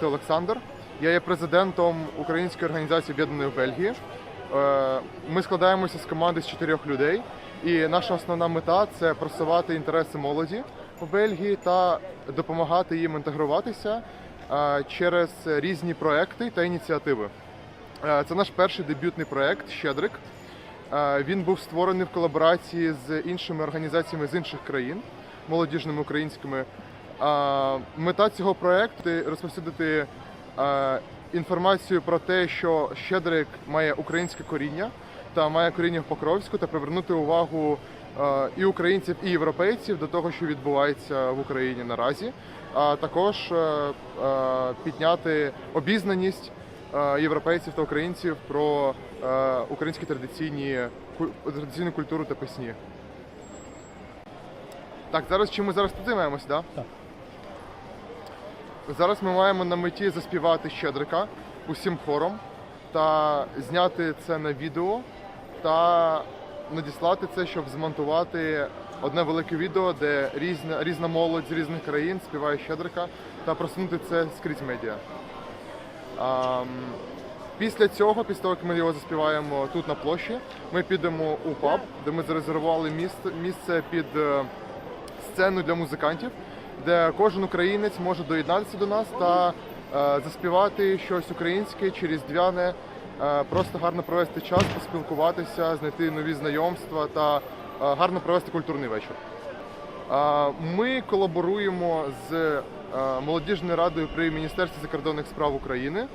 Звати Олександр. Я є президентом Української організації об'єднаної в Бельгії. Е, Ми складаємося з команди з чотирьох людей, і наша основна мета це просувати інтереси молоді в Бельгії та допомагати їм інтегруватися е, через різні проекти та ініціативи. Е, Це наш перший дебютний проект Щедрик. Він був створений в колаборації з іншими організаціями з інших країн, молодіжними українськими. Мета цього проекту розповсюдити інформацію про те, що Щедрик має українське коріння та має коріння в Покровську, та привернути увагу і українців, і європейців до того, що відбувається в Україні наразі, а також підняти обізнаність європейців та українців про українські традиційні традиційну культуру та пісні. Так, зараз чим ми зараз тут займаємося, да? Так. Зараз ми маємо на меті заспівати Щедрика усім хором та зняти це на відео та надіслати це, щоб змонтувати одне велике відео, де різна, різна молодь з різних країн співає Щедрика та просунути це скрізь медіа. Ам, Після цього, після того, як ми його заспіваємо тут на площі, ми підемо у паб, де ми зарезервували місце, місце під е, сцену для музикантів, де кожен українець може доєднатися до нас та е, заспівати щось українське чи різдвяне, е, просто гарно провести час, поспілкуватися, знайти нові знайомства та е, гарно провести культурний вечір. Ми колаборуємо з молодіжною радою при Міністерстві закордонних справ України.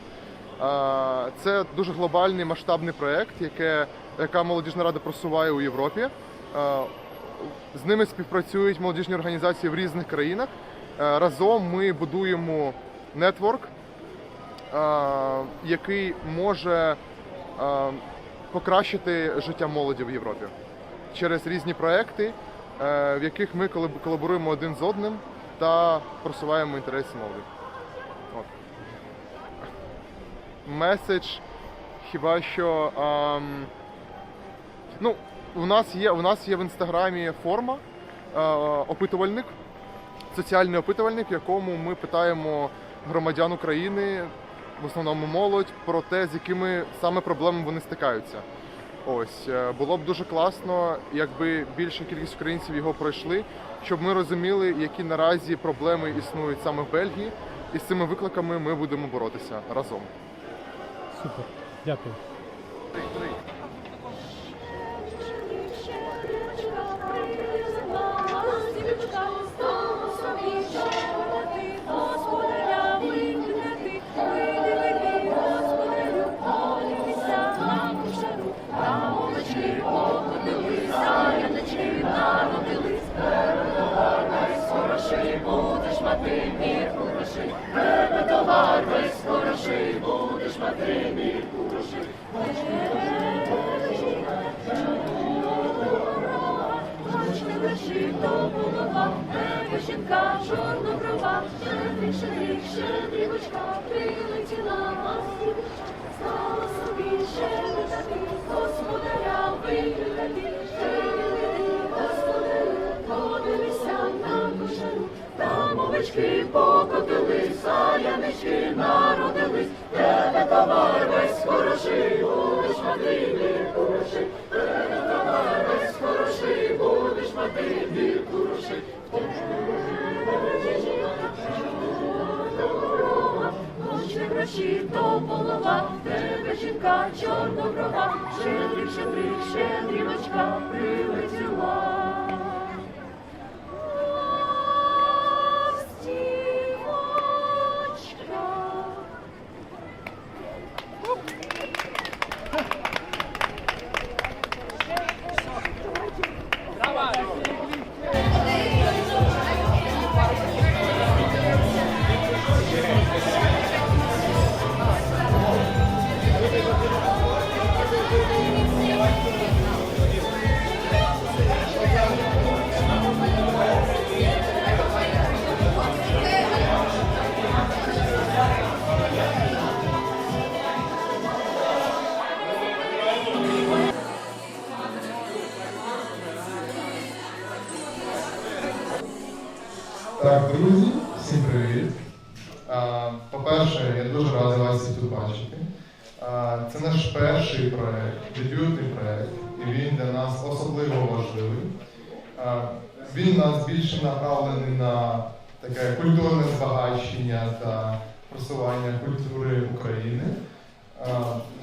Це дуже глобальний масштабний проект, яке, яка молодіжна рада просуває у Європі. З ними співпрацюють молодіжні організації в різних країнах. Е, Разом ми будуємо нетворк, е, який може е, покращити життя молоді в Європі через різні проекти, в яких ми колаб- колаборуємо один з одним та просуваємо інтереси молоді. Меседж хіба що. ем, ну, у нас є, у нас є в інстаграмі форма, е, опитувальник, соціальний опитувальник, в якому ми питаємо громадян України, в основному молодь, про те, з якими саме проблемами вони стикаються. Ось е, було б дуже класно, якби більша кількість українців його пройшли, щоб ми розуміли, які наразі проблеми існують саме в Бельгії, і з цими викликами ми будемо боротися разом. Супер. Дякую. Овечки покотилися, янички народились, тебе весь хороший, будеш мати грошей, тебе товар весь хороший, будеш мати мірку Хоче гроші, то полова, тебе жінка, чорноброва, щедрик, щедрик, щедрівочка. Прилетіла.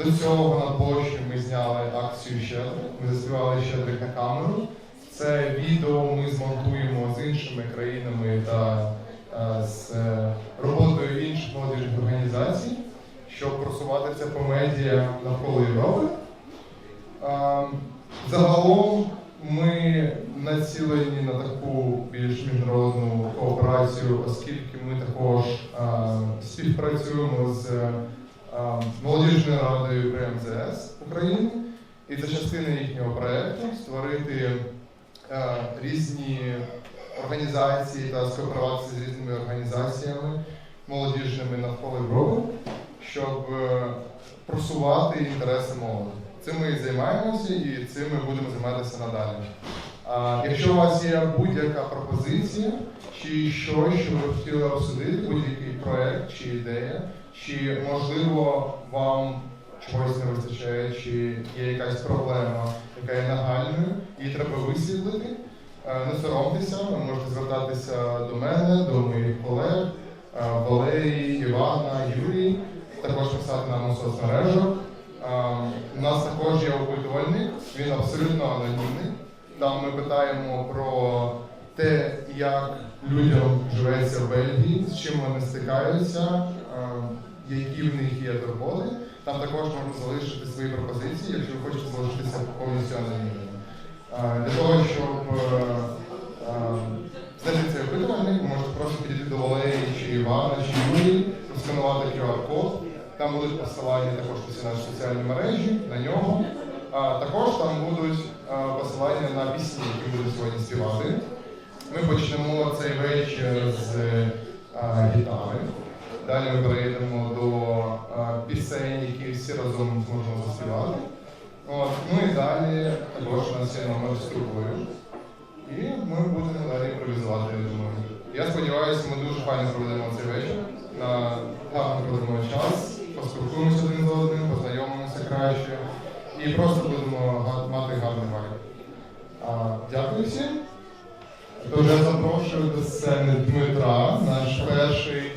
До цього на площі ми зняли акцію Щедрик. Ми заспівали Щедрик на камеру. Це відео ми змонтуємо з іншими країнами та е, з е, роботою інших молодіжних організацій, щоб просувати це по медіа навколо Європи. Е, Загалом ми націлені на таку більш міжнародну кооперацію, оскільки ми також співпрацюємо з молодіжною радою при МЗС України, і це частина їхнього проєкту створити е, різні організації та скооперуватися з різними організаціями молодіжними навколо Європи, щоб е, просувати інтереси молоді. Цим ми і займаємося і цим ми будемо займатися надалі. Якщо у вас є будь-яка пропозиція чи щось, що ви хотіли обсудити, будь-який проект чи ідея, чи можливо вам чогось не вистачає, чи є якась проблема, яка є нагальною, її треба висвітлити. Е, Не соромтеся, ви можете звертатися до мене, до моїх колег, е, Валерії, Івана, Юрій, також писати нам у соцмережах. Е, У нас також є опитувальник, він абсолютно анонімний. Там ми питаємо про те, як людям живеться в Бельгії, з чим вони стикаються, які в них є турботи. Там також можна залишити свої пропозиції, якщо ви хочете залишитися повністю анонімними. Для того, щоб е, е, знайти цей опитувальник, ви можете просто підійти до Валерії чи Івана чи Юлії, просканувати QR-код. Там будуть посилання також на наші соціальні мережі, на нього. Також там будуть посилання на пісні, які будуть сьогодні співати. Ми почнемо цей вечір з е, гітари. Далі ми перейдемо до е, пісень, які всі разом зможемо заспівати. От, ну і далі також у нас є номер з трубою. І ми будемо далі імпровізувати, я думаю. Я сподіваюся, ми дуже файно проведемо цей вечір. Гарно проведемо час, поспілкуємося один з одним, познайомимося краще і просто будемо мати гарний вайб. Дякую всім. Тож я запрошую до сцени Дмитра, наш перший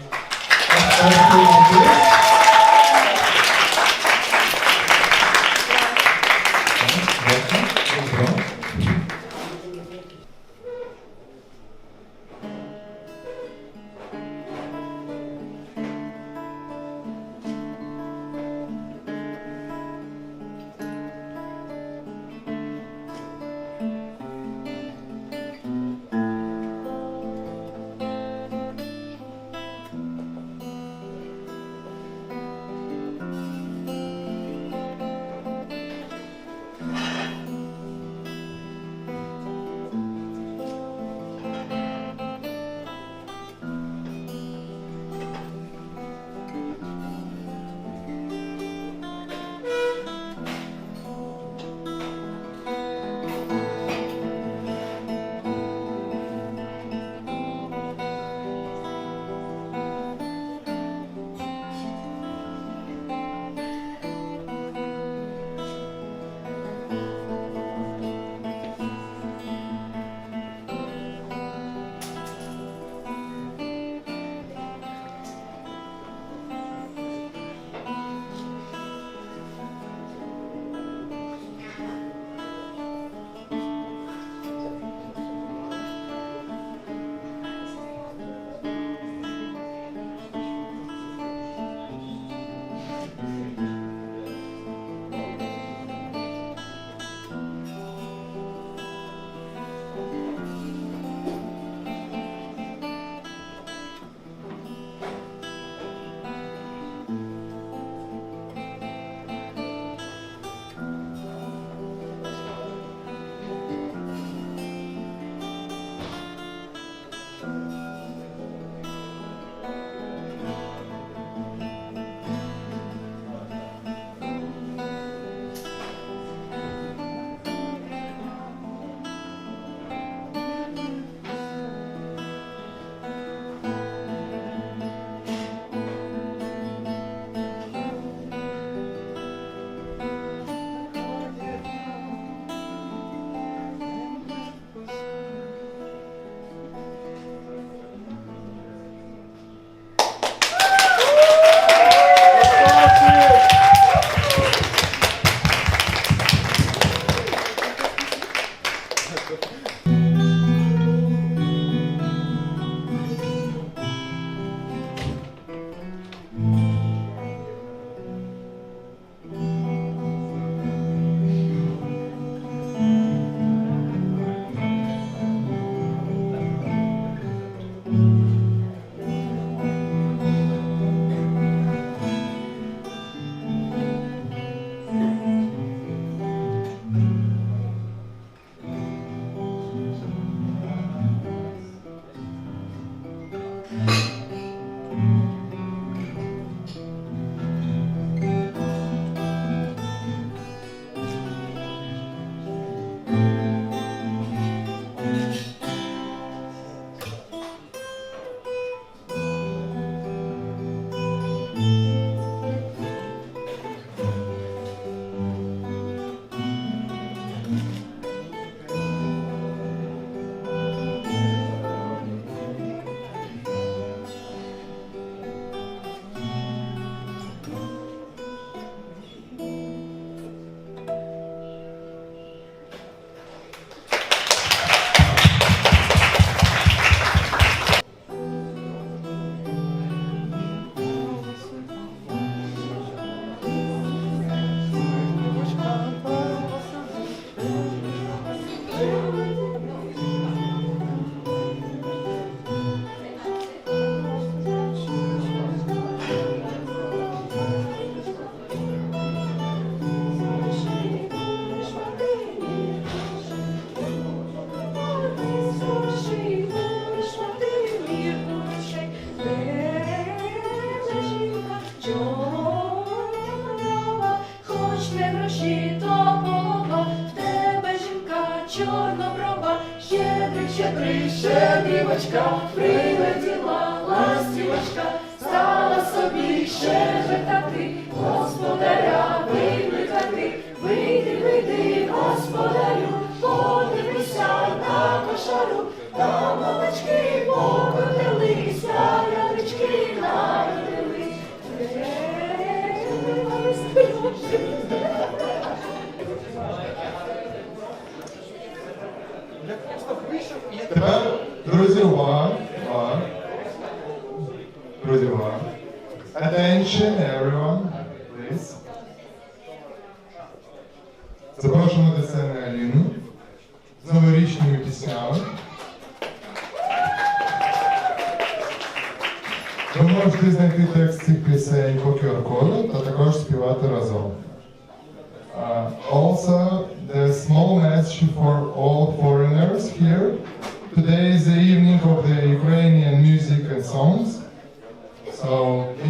Друзі, увага!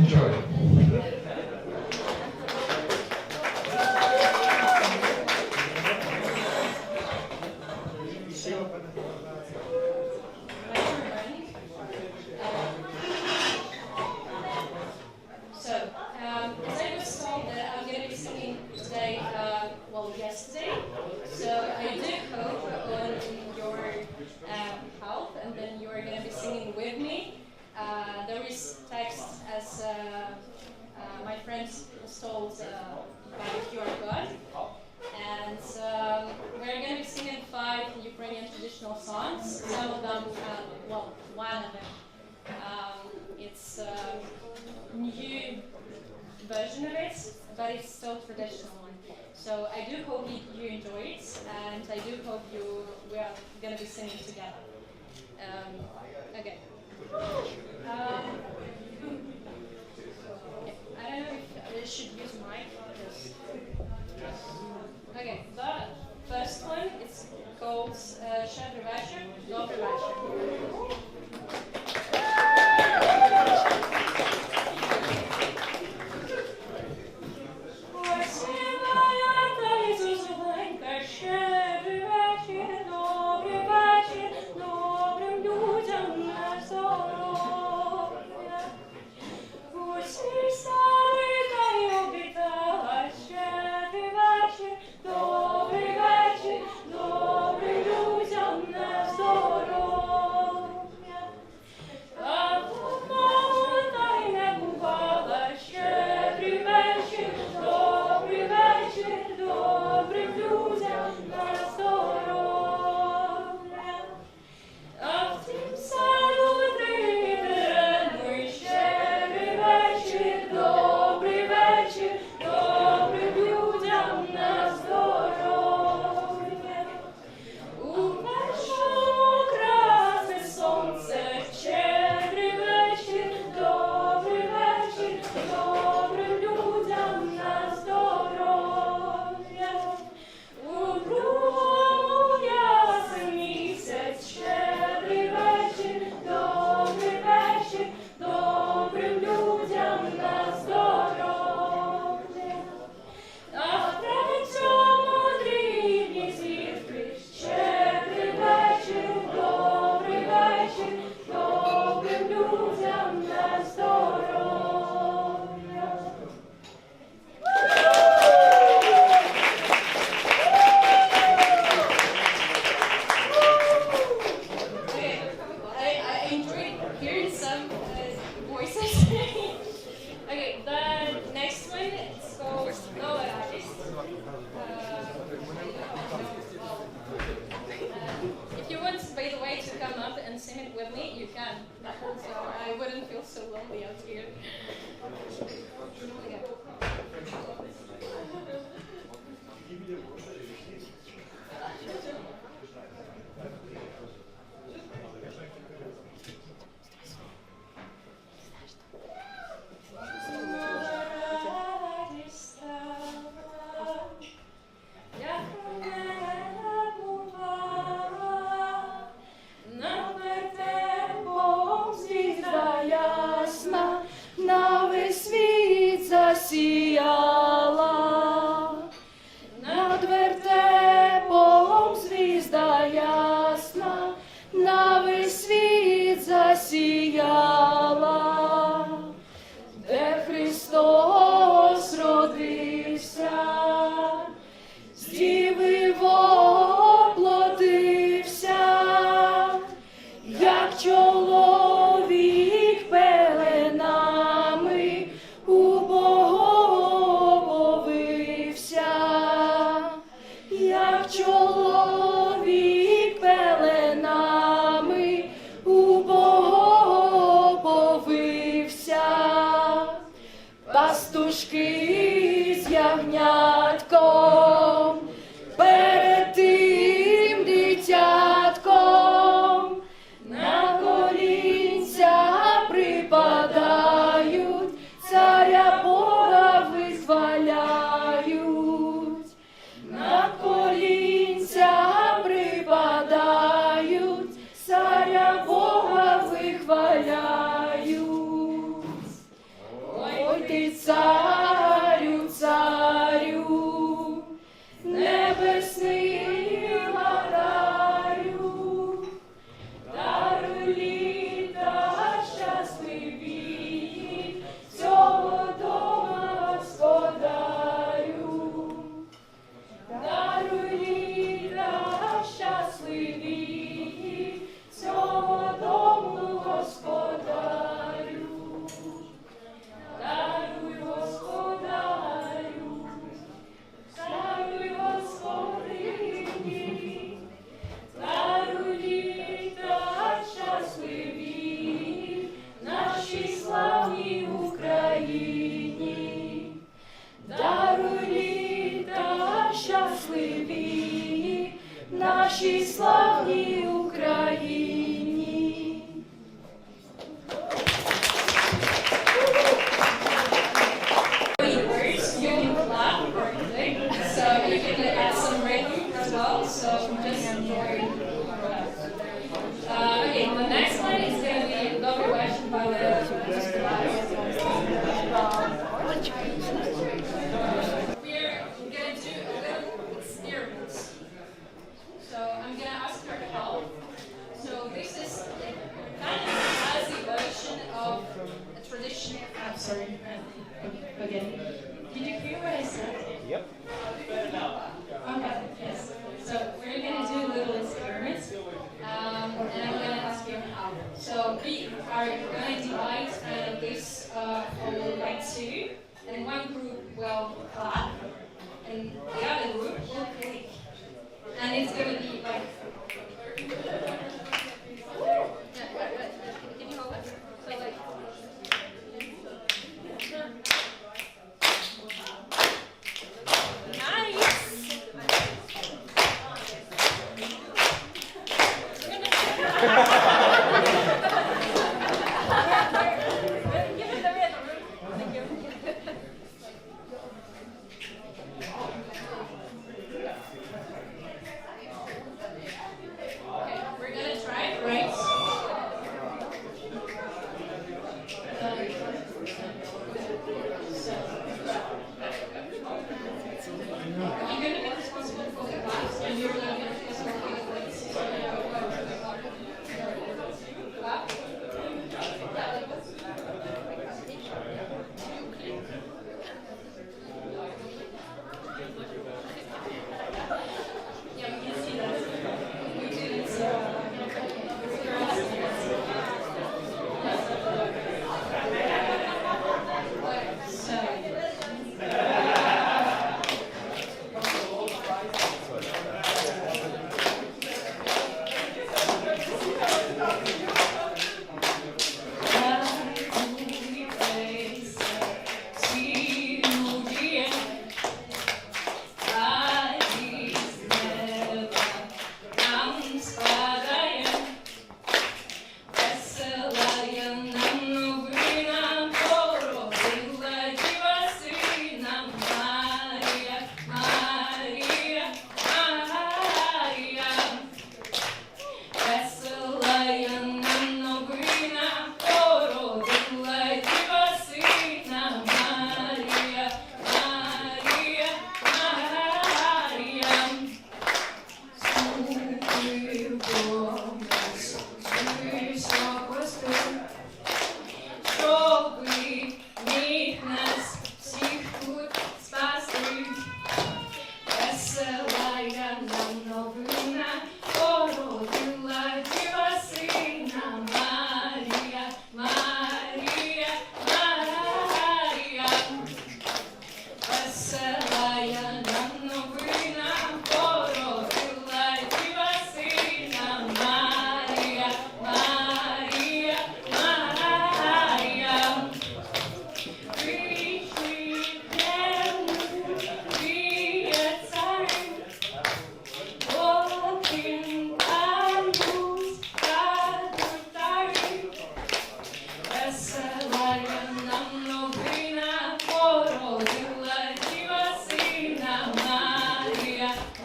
enjoy. So I do hope you enjoy it, and I do hope you we are going to be singing together. Um, okay. Um, I don't know if I should use mine Okay, the first one is called uh, Shadrabasher, She's slow.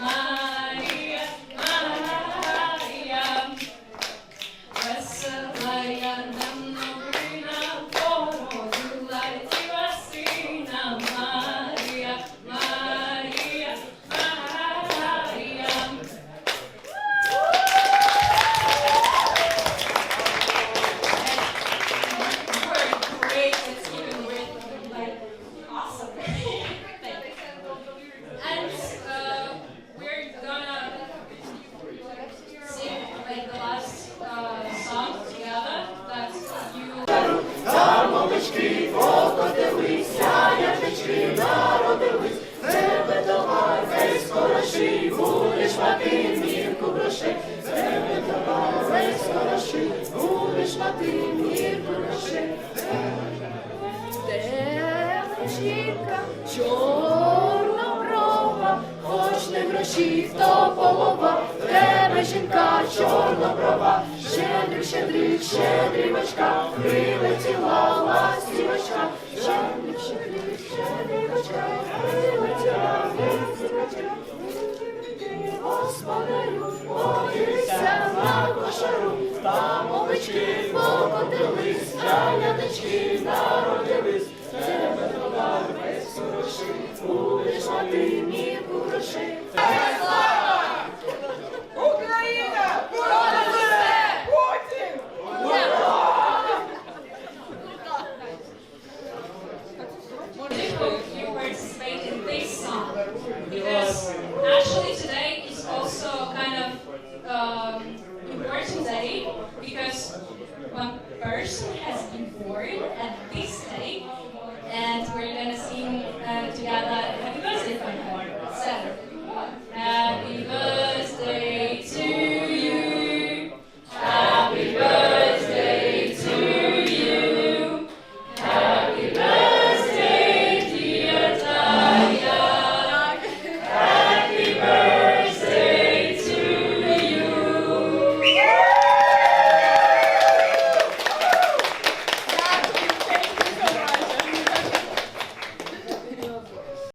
아. Девочка, чорноброва, хоч не гроші. то полова, тебе жінка чорноброва, щедрик, щедрик, щедрівочка, прилетіла ластівочка, щедрик, щедрик, щедрівочка, прилетіла ластівочка. Господарю, подивися на кошару, там овечки покотились, янячки народились, тебе товар весь хороший, будеш мати грошей.